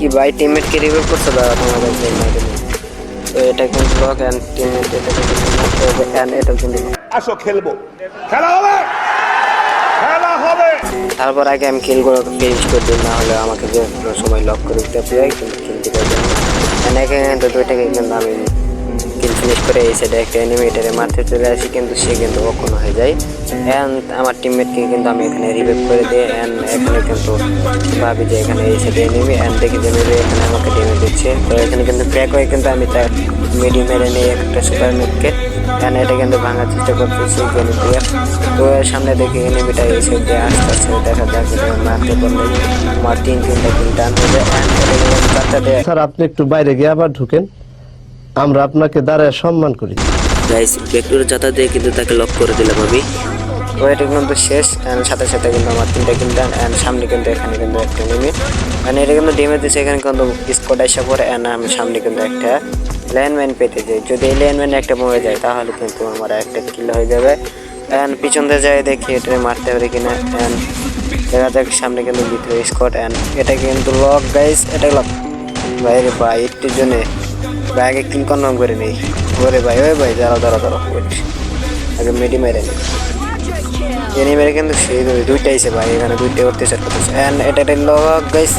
কি ভাই টিমমেটকে রিভিউ করতে দাদা তোমাদের যে তো এটা কিন্তু ব্লক অ্যান্ড টিমমেট এটাকে কিন্তু অ্যান্ড এটা কিন্তু আসো খেলব। খেলা হবে! খেলা হবে! তারপর আগে আমি কিলগুলো ফিনিশ করে দিই না হলে আমাকে যে সময় লক করে দিতে হবে কিন্তু খেলতে পারবে না। এখানে কিন্তু দুইটাকে কিন্তু আমি কিল ফিনিশ করে এই এনিমেটারে মারতে চলে আসি, কিন্তু সে কিন্তু অক্ষণ হয়ে যায়। অ্যান্ড আমার টিমমেটকে কিন্তু আমি এখানে রিভাইভ করে দিই অ্যান্ড এখানে কিন্তু ভাবি যে এখানে এই সাইডে এনিমি অ্যান্ড দেখি যে মেরে এখানে আমাকে ডেমে দিচ্ছে। তো এখানে কিন্তু ক্র্যাক হয়ে কিন্তু আমি তার মিডিয়াম মেরে নিই একটা সুপার মিটকে অ্যান্ড এটা কিন্তু ভাঙার চেষ্টা করতেছি দিয়ে। তো এর সামনে দেখি এনিমিটা সাইড দিয়ে আস্তে আস্তে দেখা যাক মারতে পারলে আমার তিন তিনটা টান হয়ে যায় কিন্তু দিয়ে স্যার আপনি একটু বাইরে গিয়ে আবার ঢুকেন। আমরা আপনাকে দাঁড়ায় সম্মান করি। গাইস ভেক্টরের চাতা দিয়ে কিন্তু তাকে লক করে দিলাম আমি। এটা কিন্তু শেষ অ্যান্ড সাথে সাথে কিন্তু আমার তিনটা টান অ্যান্ড সামনে কিন্তু এখানে কিন্তু একটা এনিমি অ্যান্ড এটা কিন্তু ডেমে দিচ্ছে এখানে কিন্তু স্কোড আসা পরে অ্যান্ড আমি সামনে কিন্তু একটা ল্যান্ডম্যান পেতে যাই। যদি এই ল্যান্ডম্যান একটা মরে যায়, তাহলে কিন্তু আমার একটা কিল হয়ে যাবে। অ্যান্ড পিছন দিয়ে যাই দেখি, এটা মারতে পারি কিনা অ্যান্ড দেখা যাক, সামনে কিন্তু ভিতরে স্কট অ্যান্ড এটা কিন্তু লক গাইস এটা লক ভাই রে ভাই একটুর জন্য ভাই আগে কিল কনফার্ম করে নেই। ওরে ভাই ওই ভাই, দাঁড়াও দাঁড়াও দাঁড়াও। আগে মেডি মেরে নেই এনি মেরে কিন্তু সেই দুই- দুইটাই সে ভাই, এখানে দুইটাই করতে চার করতেছে অ্যান্ড এটা একটা লক গাইস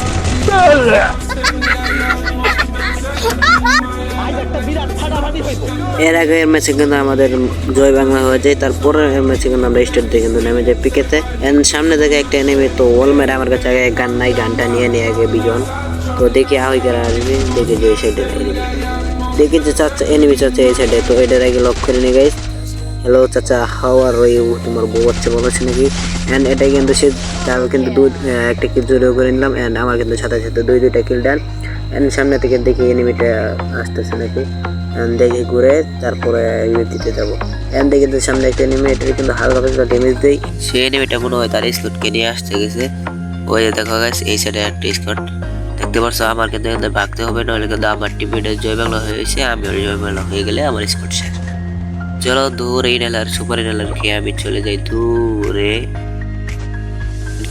এর আগে এর ম্যাচে কিন্তু আমাদের জয় বাংলা হয়ে যায় তারপরে এর ম্যাচে কিন্তু আমরা স্টার্ট দিয়ে কিন্তু নেমে যাই পিকেতে এন্ড সামনে থেকে একটা এনিমি তো ওল মেরে আমার কাছে আগে গান নাই, গানটা নিয়ে নিয়ে আগে বিজন। তো দেখি করে আসবি দেখি যে এনিমি দেখি যে চাচা? এনিমি চাচা এই সাইডে তো এটার আগে লক করে নিয়ে গাইস হ্যালো চাচা হাও আর ইউ তোমার বউ বাচ্চা বলো আছে নাকি? অ্যান্ড এটা কিন্তু সে তার কিন্তু দুই একটা কিল জোরেও করে নিলাম। অ্যান্ড আমার কিন্তু সাথে সাথে দুই, দুইটা কিল ডান। অ্যান্ড সামনে থেকে দেখি এনিমিটা আসতেছে নাকি। অ্যান্ড দেখে ঘুরে, তারপরে দিতে যাব। অ্যান্ড দেখি যে সামনে একটা এনিমি এটা কিন্তু হালকা পাতলা ড্যামেজ দেই সেই এনিমিটা মনে হয় তার স্লটকে নিয়ে আসতে গেছে। ওই দেখো গেছে এই সাইডে একটা স্কট দেখতে পারছ আমার কিন্তু এখানে ভাগতে হবে নাহলে কিন্তু আমার টিমমেটের জয় বাংলা হয়েছে আমি ওর জয় বাংলা হয়ে গেলে আমার স্কট শেষ। চলো দূরে ইনালার সুপার ইনালার খেয়ে আমি চলে যাই দূরে।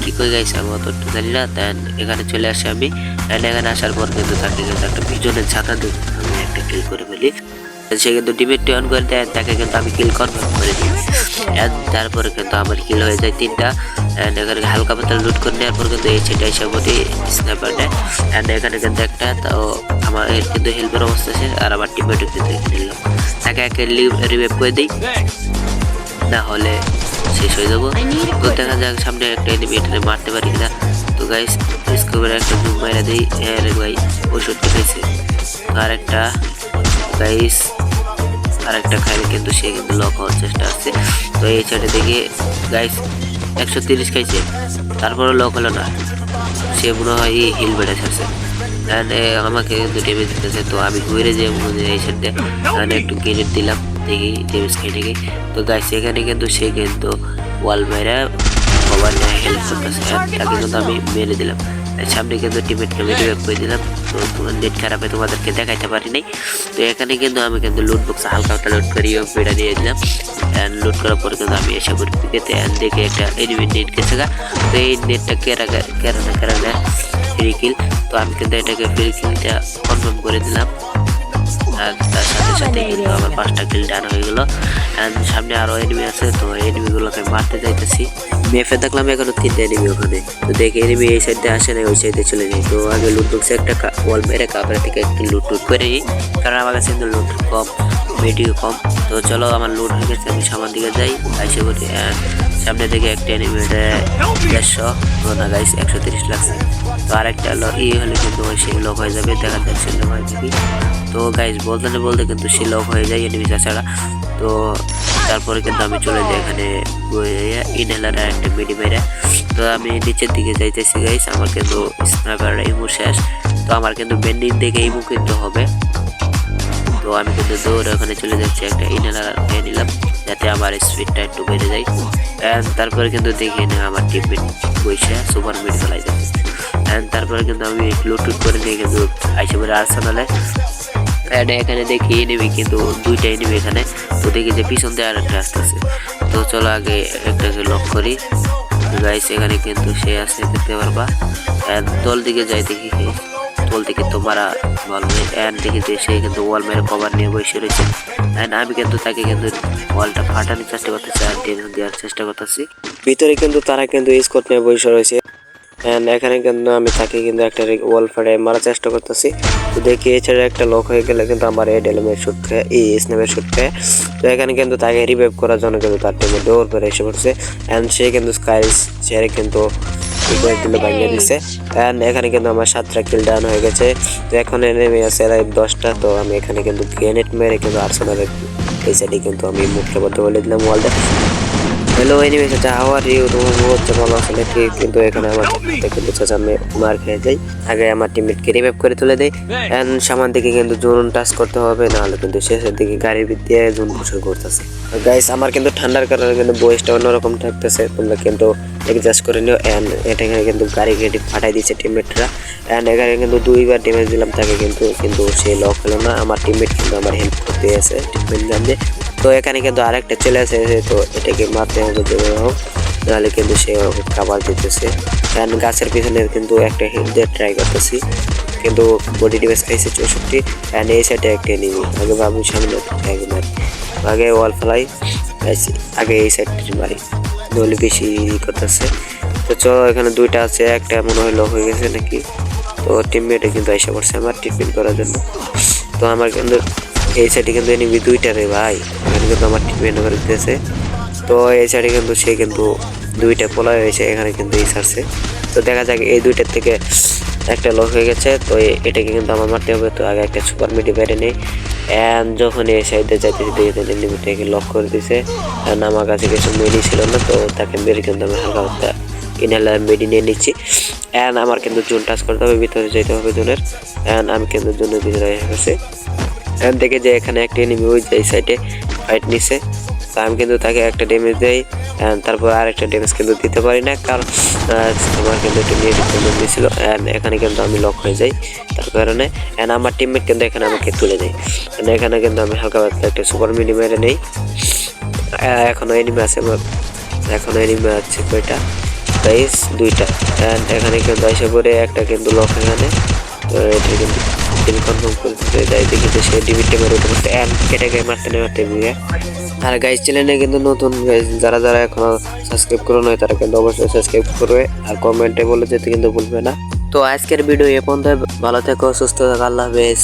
কি করে গাইছে আমি জানি না দেন এখানে চলে আসি আমি এখানে আসার পর কিন্তু তাকে কিন্তু একটা পিছনের ছাতা দিয়ে আমি একটা কিল করে ফেলি। সে কিন্তু ডিমেটটি অন করে দেয়, তাকে কিন্তু আমি কিল কনফার্ম করে দিই। তারপরে কিন্তু আমার কিল হয়ে যায় তিনটা। অ্যান্ড এখানে হালকা পাতলা লুট করে নেওয়ার পর কিন্তু এই সেটা এসে বলি নেয়। অ্যান্ড এখানে কিন্তু একটা তাও আমার কিন্তু হেল্পের অবস্থা শেষ আর আমার টিমমেটও কিন্তু এখানে নিলাম তাকে একে রিভাইভ করে দিই। না হলে শেষ হয়ে যাব। তো দেখা যাক, সামনে একটা এনিমি এটাকে মারতে পারি কিনা। তো গাইস স্কোপের একটা জুম মাইরা দিই। আরে ভাই ওষুধ খেয়েছে আর একটা গাইস আর একটা খাইলে কিন্তু সে কিন্তু লক হওয়ার চেষ্টা আছে। তো এই সাইডে দেখি গাইস একশো তিরিশ খাইছে। তারপরে লক হলো না। সে মনে হয় এই হিল বেড়ে And, আমাকে কিন্তু টেবিল দিতেছে তো আমি ঘুরে যে এই এখানে একটু গ্রেনেড দিলাম দেখি টেবিল খেয়ে দেখি তো গাইস সেখানে কিন্তু সে কিন্তু ওয়াল বাইরে সবার হেল্প করতেছে। তাকে কিন্তু আমি মেরে দিলাম। সামনে কিন্তু টিমেটকে আমি রিভাইভ করে দিলাম। তো তোমার নেট খারাপে তোমাদেরকে দেখাইতে পারি নাই তো এখানে কিন্তু আমি কিন্তু লুট বক্স হালকা লুট করি পেটা দিয়ে দিলাম। অ্যান্ড লুট করার পরে কিন্তু আমি এসে করি পিকেতে অ্যান্ড দেখে একটা এনিমি নেট গেছে গা। তো এই নেটটা কেরা কেরা না কেরা না ফ্রি কিল তো আমি কিন্তু এটাকে ফ্রি কিলটা কনফার্ম করে দিলাম। তার সাথে সাথে কিন্তু আমার পাঁচটা কিল ডান হয়ে গেল সামনে আরও এনিমি আছে তো এনিমিগুলোকে মারতে যাইতেছি মেফে দেখলাম এখনও তিনটা এনিমি ওখানে তো দেখে এনিমি এই সাইডে আসে না ওই সাইডে চলে যাই তো আগে লুট একটা ওয়াল মেরে কাপড় থেকে একটু লুট করে নিই কারণ আমার কাছে কিন্তু লুট কম মেডিও কম তো চলো আমার লুট হয়ে গেছে আমি সামান দিকে যাই আইসে and সামনে থেকে একটা এনিমি দেড়শো না গাইস একশো তিরিশ লাগছে তো আরেকটা ই হলে কিন্তু সেই লোক হয়ে যাবে দেখা যাচ্ছে লোক হয় তো গাইস বলতে না বলতে কিন্তু সে লোক হয়ে যায় এনিমি ছাড়া তো তারপরে কিন্তু আমি চলে যাই এখানে ইনহেলার একটা মিডি মেরে। তো আমি নিচের দিকে যাইতেছি গাইস আমার কিন্তু স্নাইপার ইমু শেষ। তো আমার কিন্তু বেন্ডিং দিকে ইমু কিন্তু হবে। তো আমি কিন্তু দৌড়ে ওখানে চলে যাচ্ছি, একটা ইনহেলার খেয়ে নিলাম, যাতে আমার স্পিডটা একটু বেড়ে যায়। তারপরে কিন্তু দেখি না আমার টিপমেট বসে সুপার মিড ফেলাই যাচ্ছে তারপরে কিন্তু আমি ব্লুটুথ করে নিয়ে কিন্তু আইসে পরে আর্সেনালে অ্যান্ড এখানে দেখি এনিমি কিন্তু দুইটা এনিমি এখানে। তো দেখি যে পিছন দিয়ে আর একটা আসতেছে। তো চলো আগে একটাকে লক করি। গাইস এখানে কিন্তু সে আছে, দেখতে পারবা। দল দিকে যাই দেখি কে। বলতে কিন্তু মারা অ্যান্ড দেখি যে সে কিন্তু ওয়াল মেরে কভার নিয়ে বসে রয়েছে। অ্যান্ড আমি কিন্তু তাকে কিন্তু ওয়ালটা ফাটানোর চেষ্টা করতেছি, আর দেওয়ার চেষ্টা করতেছি। ভিতরে কিন্তু তারা কিন্তু স্কট নিয়ে বসে রয়েছে। এন্ড এখানে কিন্তু আমি তাকে কিন্তু একটা ওয়াল ফাড়ে মারার চেষ্টা করতেছি। তো দেখি এছাড়া একটা লক হয়ে গেলে কিন্তু আমার এই ডেলমের শুট খায় এই স্নেপের শুট খায় তো এখানে কিন্তু তাকে রিভাইভ করার জন্য কিন্তু তার টিমে ডোর করে এসে পড়ছে। এন্ড সে কিন্তু স্কাইস ছেড়ে কিন্তু উপরে দিলে ভাঙিয়ে দিচ্ছে এন্ড এখানে কিন্তু আমার সাতটা কিল ডাউন হয়ে গেছে। তো এখন নেমে আছে লাইভ দশটা। তো আমি এখানে কিন্তু গ্রেনেড মেরে কিন্তু আর্সেনালের এই সাইডে কিন্তু আমি মুখটা বলতে বলে দিলাম ওয়ালটা হ্যালো এনিমে চাচা হাওয়ার ইউ তোমার হচ্ছে ভালো আছে নাকি কিন্তু এখানে আমার কিন্তু চাচা আমি মার খেয়ে যাই। আগে আমার টিমমেটকে রিভাইভ করে তুলে দেয় এন্ড সামান দিকে কিন্তু জুন টাচ করতে হবে, নাহলে কিন্তু শেষের দিকে গাড়ির দিয়ে জুন বসে করতেছে। গাইস আমার কিন্তু ঠান্ডার কারণে কিন্তু বয়সটা অন্যরকম থাকতেছে, তোমরা কিন্তু অ্যাডজাস্ট করে নিও। এন্ড এটা এখানে কিন্তু গাড়ি গাড়ি ফাটাই দিচ্ছে টিমমেটরা এন্ড এখানে কিন্তু দুইবার ড্যামেজ দিলাম, তাকে কিন্তু কিন্তু সে লক হলো না। আমার টিমমেট কিন্তু আমার হেল্প করতে আছে টিমমেট দিয়ে তো এখানে কিন্তু আরেকটা চলে আসে তো এটাকে মারতে হবে যে হোক নাহলে কিন্তু সে খাবার দিতেছে। কারণ গাছের পিছনে কিন্তু একটা হিট দিয়ে ট্রাই করতেছি, কিন্তু বডি ডিভাইস খাইছে চৌষট্টি অ্যান্ড এই সাইডে একটা এনিমি আগে বাবু সামনে আগে মারি। আগে ওয়াল ফেলাই আগে এই সাইডটি মারি। নইলে বেশি করতেছে। তো চলো, এখানে দুইটা আছে, একটা মনে হয় লক হয়ে গেছে নাকি? তো টিমমেটে কিন্তু এসে পড়ছে, আমার টিফিন করার জন্য। তো আমার কিন্তু এই সাইডে কিন্তু এনিমি দুইটা রে ভাই। এখানে কিন্তু আমার টিমমেট করে দিতেছে। তো এই সাইডে কিন্তু সে কিন্তু দুইটা পোলা হয়েছে এখানে কিন্তু এই সারছে তো দেখা যাক এই দুইটার থেকে একটা লক হয়ে গেছে। তো এটাকে কিন্তু আমার মারতে হবে। তো আগে একটা সুপার মিডি বেড়ে নেই। অ্যান্ড যখন এই সাইডে যাইতে যেতে এনিমিটাকে লক করে দিছে। অ্যান্ড আমার কাছে কিছু মেডি ছিল না, তো তাকে মেরে কিন্তু আমি হালকা হালকা ইনহেলার মেডি নিয়ে নিচ্ছি। অ্যান্ড আমার কিন্তু জোন টাচ করতে হবে, ভিতরে যেতে হবে জোনের। অ্যান্ড আমি কিন্তু জোনের ভিতরে গেছে। এখান থেকে যে এখানে একটা এনিমি ওই যে সাইডে ফাইট নিছে। আমি কিন্তু তাকে একটা ড্যামেজ দেই তারপর আরেকটা ড্যামেজ কিন্তু দিতে পারি না কারণ আমার কিন্তু একটু নিয়ে প্রবলেম দিয়েছিল এখানে কিন্তু আমি লক হয়ে যাই। তার কারণে অ্যান্ড আমার টিমমেট কিন্তু এখানে আমাকে তুলে দেয়। এখানে কিন্তু আমি হালকা একটা সুপার মিনি মেরে নেই। আহ, এখনও এনিমি আছে আমার এখনও এনিমি আছে কয়টা? গাইস দুইটা। অ্যান্ড এখানে কিন্তু এসে পড়ে একটা কিন্তু লক এখানে। তো এটা কিন্তু দিন কনফার্ম করে দিতে যাই দেখি যে সে ডিমিটে মেরে উঠে পড়ছে অ্যান্ড এটাকে মারতে মারতে গিয়ে আর গাইস চ্যানেলে কিন্তু নতুন যারা যারা এখনও সাবস্ক্রাইব করো নয় তারা কিন্তু অবশ্যই সাবস্ক্রাইব করবে আর কমেন্টে বলে যেতে কিন্তু ভুলবে না। তো আজকের ভিডিও এ পর্যন্ত ভালো থেকো, সুস্থ থাকো, আল্লাহ হাফেজ।